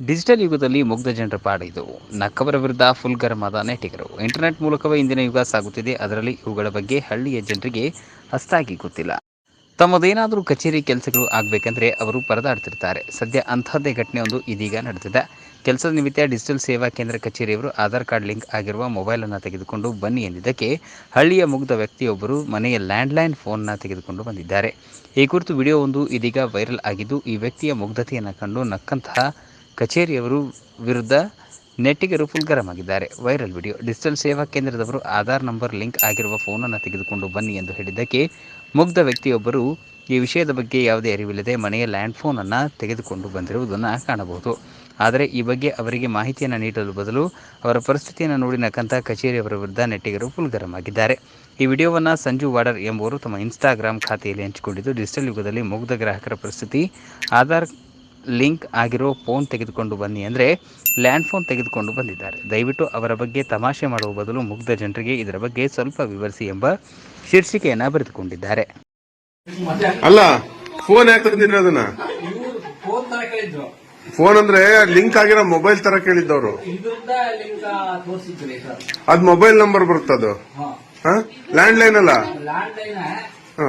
Digital ಯುಗದಲ್ಲಿ ಮುಗ್ಧ ಜನರ ಪಾಡಿದು ನಕ್ಕವರ ವಿರುದ್ಧ ಫುಲ್ ಗರಮಾದ ನೆಟಿಗರು. ಇಂಟರ್ನೆಟ್ ಮೂಲಕವೇ ಇಂದಿನ ಯುಗ ಸಾಗುತ್ತಿದೆ. ಅದರಲ್ಲಿ ಇವುಗಳ ಬಗ್ಗೆ ಹಳ್ಳಿಯ ಜನರಿಗೆ ಅಷ್ಟಾಗಿ ಗೊತ್ತಿಲ್ಲ. ತಮ್ಮದೇನಾದರೂ ಕಚೇರಿ ಕೆಲಸಗಳು ಆಗಬೇಕಂದ್ರೆ ಅವರು ಪರದಾಡ್ತಿರ್ತಾರೆ. ಸದ್ಯ ಅಂಥದ್ದೇ ಘಟನೆ ಒಂದು ಇದೀಗ ನಡೆದಿದೆ. ಕೆಲಸದ ನಿಮಿತ್ತ ಡಿಜಿಟಲ್ ಸೇವಾ ಕೇಂದ್ರ ಕಚೇರಿಯವರು ಆಧಾರ್ ಕಾರ್ಡ್ ಲಿಂಕ್ ಆಗಿರುವ ಮೊಬೈಲನ್ನು ತೆಗೆದುಕೊಂಡು ಬನ್ನಿ ಎಂದಿದ್ದಕ್ಕೆ ಹಳ್ಳಿಯ ಮುಗ್ಧ ವ್ಯಕ್ತಿಯೊಬ್ಬರು ಮನೆಯ ಲ್ಯಾಂಡ್ಲೈನ್ ಫೋನ್ನ ತೆಗೆದುಕೊಂಡು ಬಂದಿದ್ದಾರೆ. ಈ ಕುರಿತು ವಿಡಿಯೋ ಒಂದು ಇದೀಗ ವೈರಲ್ ಆಗಿದ್ದು, ಈ ವ್ಯಕ್ತಿಯ ಮುಗ್ಧತೆಯನ್ನು ಕಂಡು ನಕ್ಕಂತಹ ಕಚೇರಿಯವರು ವಿರುದ್ಧ ನೆಟ್ಟಿಗರು ಫುಲ್ ಗರಂ ಆಗಿದ್ದಾರೆ ವೈರಲ್ ವಿಡಿಯೋ. ಡಿಜಿಟಲ್ ಸೇವಾ ಕೇಂದ್ರದವರು ಆಧಾರ್ ನಂಬರ್, ಲಿಂಕ್ ಆಗಿರುವ ಫೋನನ್ನು ತೆಗೆದುಕೊಂಡು ಬನ್ನಿ ಎಂದು ಹೇಳಿದ್ದಕ್ಕೆ ಮುಗ್ಧ ವ್ಯಕ್ತಿಯೊಬ್ಬರು ಈ ವಿಷಯದ ಬಗ್ಗೆ ಯಾವುದೇ ಅರಿವಿಲ್ಲದೆ ಮನೆಯ ಲ್ಯಾಂಡ್ ಫೋನನ್ನು ತೆಗೆದುಕೊಂಡು ಬಂದಿರುವುದನ್ನು ಕಾಣಬಹುದು. ಆದರೆ ಈ ಬಗ್ಗೆ ಅವರಿಗೆ ಮಾಹಿತಿಯನ್ನು ನೀಡಲು ಬದಲು ಅವರ ಪರಿಸ್ಥಿತಿಯನ್ನು ನೋಡಿ ನಕ್ಕಂತ ಕಚೇರಿಯವರ ವಿರುದ್ಧ ನೆಟ್ಟಿಗರು ಆಗಿದ್ದಾರೆ ಈ ವಿಡಿಯೋವನ್ನು ಸಂಜು ವಾಡರ್ ಎಂಬುವರು ತಮ್ಮ ಇನ್ಸ್ಟಾಗ್ರಾಮ್ ಖಾತೆಯಲ್ಲಿ ಹಂಚಿಕೊಂಡಿದ್ದು, ಡಿಜಿಟಲ್ ಯುಗದಲ್ಲಿ ಮುಗ್ಧ ಗ್ರಾಹಕರ ಪರಿಸ್ಥಿತಿ, ಆಧಾರ್ ಲಿಂಕ್ ಆಗಿರೋ ಫೋನ್ ತೆಗೆದುಕೊಂಡು ಬನ್ನಿ ಅಂದರೆ ಲ್ಯಾಂಡ್ ಫೋನ್ ತೆಗೆದುಕೊಂಡು ಬಂದಿದ್ದಾರೆ. ದಯವಿಟ್ಟು ಅವರ ಬಗ್ಗೆ ತಮಾಷೆ ಮಾಡುವ ಬದಲು ಮುಗ್ಧ ಜನರಿಗೆ ಇದರ ಬಗ್ಗೆ ಸ್ವಲ್ಪ ವಿವರಿಸಿ ಎಂಬ ಶೀರ್ಷಿಕೆಯನ್ನು ಬರೆದುಕೊಂಡಿದ್ದಾರೆ. ಅಲ್ಲ ಫೋನ್ ಯಾಕೆ ತಂದಿದ್ರು ಅದನ್ನ? ಫೋನ್ ತರ ಕೇಳಿದ್ರು ಫೋನ್ ಅಂದ್ರೆ ಲಿಂಕ್ ಆಗಿರೋ ಮೊಬೈಲ್ ತರ ಕೇಳಿದ್ದವರು. ಇದ್ರಿಂದ ಲಿಂಕ್ ತೋರಿಸಿದ್ರಿ ಸರ್ ಅದ್ ಮೊಬೈಲ್ ನಂಬರ್ ಬರುತ್ತದು. ಹಾ. ಲ್ಯಾಂಡ್ ಲೈನ್ ಅಲ್ಲ? ಲ್ಯಾಂಡ್ ಲೈನ್ ಹ.